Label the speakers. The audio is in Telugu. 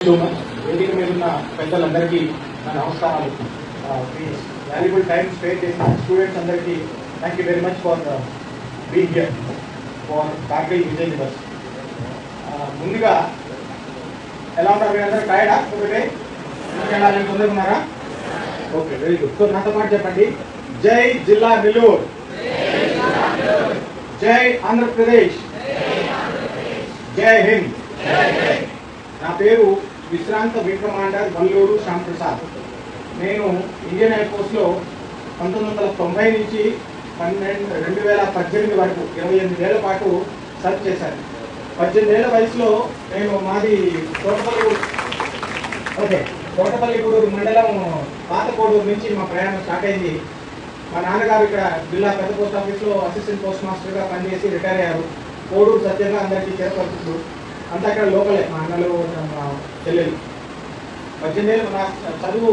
Speaker 1: వేదిక మీద ఉన్న పెద్దలందరికీ నా నమస్కారాలు వాల్యుబుల్ టైం స్పేర్ చేసిన స్టూడెంట్స్ అందరికీ thank you very much for being here for Kargil Vijay Diwas ముందుగా ఎలా ఉంటారు మీరు అందరూ టైర్డా ఒకటే వెళ్ళాలని తొందరకున్నారా ఓకే వెరీ గుడ్ సో నాతో పాటు చెప్పండి జై జిల్లా నెల్లూరు జై ఆంధ్రప్రదేశ్ జై హింద్ నా పేరు విశ్రాంత వింగ్ కమాండర్ వల్లూరు శ్యాంప్రసాద్ నేను ఇండియన్ ఎయిర్ ఫోర్స్లో పంతొమ్మిది వందల తొంభై నుంచి పన్నెండు రెండు వేల పద్దెనిమిది వరకు ఇరవై ఎనిమిది ఏళ్ళ పాటు సర్వ్ చేశాను. పద్దెనిమిది ఏళ్ళ వయసులో నేను మాది తోటపల్లి ఓకే తోటపల్లిగూడూరు మండలం పాతకోడూరు నుంచి మా ప్రయాణం స్టార్ట్ అయింది. మా నాన్నగారు ఇక్కడ జిల్లా పెద్ద పోస్ట్ ఆఫీస్లో అసిస్టెంట్ పోస్ట్ మాస్టర్గా పనిచేసి రిటైర్ అయ్యారు. కోడూరు సత్యంగా అందరికీ చేరపరుచుడు అంతా ఇక్కడ లోకలే మా అన్నలు మా చెల్లెలు. పద్దెనిమిది నా చదువు